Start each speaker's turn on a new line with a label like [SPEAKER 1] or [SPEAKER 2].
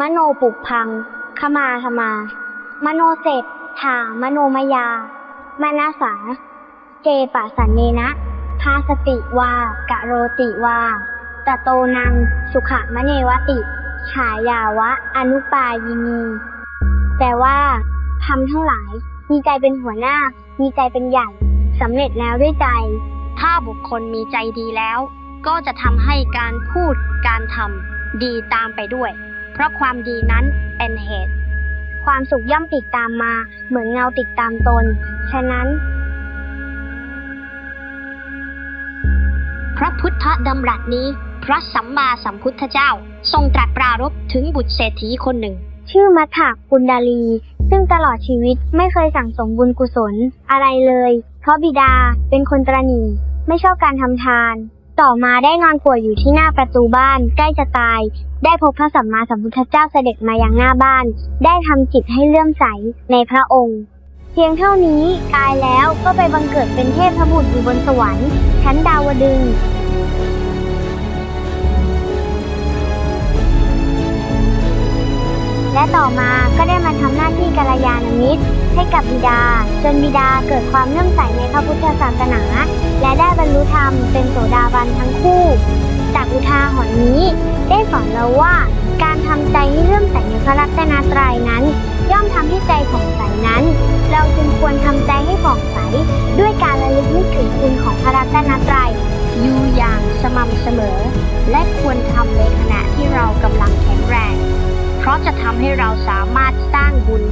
[SPEAKER 1] มโนปุกพัง ขมาธมา มโนเสร็จถามโนมยา มานาสา เจปะสันเนนะพาสติวากะโรติวาตะโตนัง สุขะมะเนวติ ฉายาวะ อนุปายินีแปลว่าทำทั้งหลาย มีใจเป็นหัวหน้า มีใจเป็นใหญ่สำเร็จแล้วด้วยใจ
[SPEAKER 2] ถ้าบุคคลมีใจดีแล้ว ก็จะทำให้การพูดการทำดีตามไปด้วย เพราะความดีนั้นเป็นเหตุ
[SPEAKER 1] ความสุขย่อมติดตามมา เหมือนเงาติดตามตน ฉะนั้น
[SPEAKER 2] พระพุทธดำรัสนี้ พระสัมมาสัมพุทธเจ้า ทรงตรัสปรารภถึงบุตรเศรษฐีคนหนึ่ง
[SPEAKER 1] ชื่อมัทธกุณดาลี ซึ่งตลอดชีวิตไม่เคยสั่งสมบุญกุศลอะไรเลย เพราะบิดาเป็นคนตรณีไม่ชอบการทำทาน ต่อมาได้นอนป่วยอยู่ที่หน้าประตูบ้าน ใกล้จะตาย ได้พบพระสัมมาสัมพุทธเจ้าเสด็จมายังหน้าบ้าน ได้ทำจิตให้เลื่อมใสในพระองค์ เพียงเท่านี้ตายแล้วก็ไปบังเกิดเป็นเทพบุตรอยู่บนสวรรค์ชั้นดาวดึงและต่อมาก็ได้มาทำหน้าที่กัลยาณมิตร ให้กับบิดา จนบิดาเกิดความเลื่อมใสในพระพุทธ บันทั้งคู่ จากอุทาหรณ์นี้ ได้สอนเราว่า การทำใจให้เลื่อมใสในพระรัตนตรัยนั้น ย่อมทำให้ใจผ่องใสนั้น เราจึงควรทำใจให้ผ่องใส ด้วยการระลึกนึกถึงคุณของพระรัตนตรัย
[SPEAKER 2] อยู่อย่างสม่ำเสมอ และควรทำในขณะที่เรากำลังแข็งแรง เพราะจะทำให้เราสามารถสร้างบุญ